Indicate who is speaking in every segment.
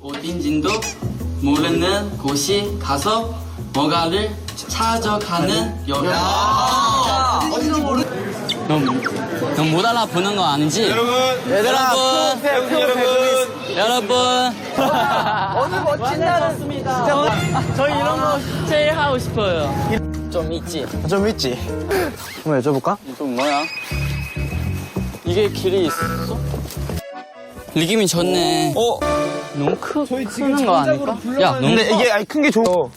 Speaker 1: 어딘지도 모르는 곳이 가서 뭔가를 찾아가는 여행. 넌못 알아보는 거 아니지? 여러분,
Speaker 2: 얘들아,
Speaker 1: 여러분, 여러분.
Speaker 2: 오늘 멋진 날이었습니다.
Speaker 1: 저희 이런 거 제일 하고 싶어요. 좀 있지?
Speaker 2: 좀 있지? 한번 여쭤볼까?
Speaker 1: 이거 뭐야? 이게 길이 있어? 느낌이 좋네.
Speaker 2: 어?
Speaker 1: 너무 크, 크는 거 아닐까? 야, 너무
Speaker 2: 근데
Speaker 1: 커.
Speaker 2: 이게 큰게 좋아.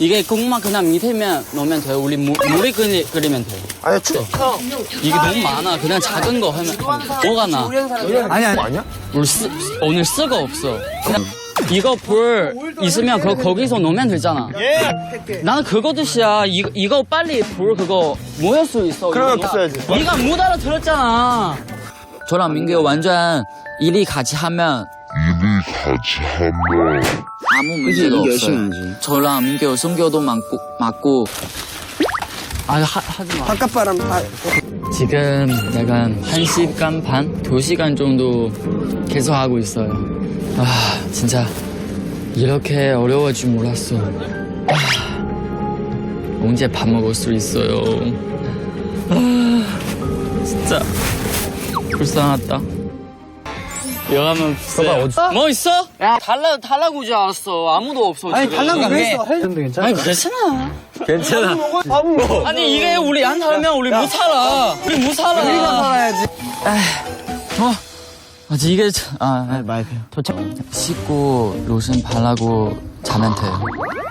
Speaker 1: 이게 꼭만 그냥 밑에면 놓으면 돼. 우리 무, 물이 그리, 그리면 돼.
Speaker 2: 아니, 추.
Speaker 1: 이게 너무 많아. 그냥 작은 거 하면 뭐가 나?
Speaker 2: 아니, 아니. 아니야?
Speaker 1: 우리 쓰, 오늘 쓰가 없어. 그냥 이거 불 있으면 그 거기서 놓으면 되잖아. 나는 그거 뜻이야. 이거, 이거 빨리 불 그거 모을 수 있어.
Speaker 2: 그러면
Speaker 1: 이거
Speaker 2: 써야지.
Speaker 1: 네가 못 알아들었잖아. 저랑 민규 완전 일이 같이 하면
Speaker 3: 일이 같이 하면
Speaker 1: 아무 문제도 없어요. 저랑 민규 성교도 많고 맞고 아 하, 하지 마.
Speaker 2: 바깥 바람, 아,
Speaker 1: 지금 약간 한 시간 반, 두 시간 정도 계속 하고 있어요. 아, 진짜 이렇게 어려울 줄 몰랐어. 아, 언제 밥 먹을 수 있어요? 아, 진짜 불쌍하다. 여가면 불쌍해. 뭐 있어? 야, 달라, 달라고 줄 알았어. 아무도 없어.
Speaker 2: 아니,
Speaker 1: 지금.
Speaker 2: 달라고 그랬어. 해도 괜찮아.
Speaker 1: 아니, 괜찮아.
Speaker 2: 괜찮아. 밥 먹어.
Speaker 1: 아니 이게 우리 안 살면 우리 못 살아. 우리 못 살아.
Speaker 2: 우리가 살아야지.
Speaker 1: 어. 아, 이게 참- 아,
Speaker 2: 아말 돼요.
Speaker 1: 도착. 씻고 로션 바르고 자면 돼.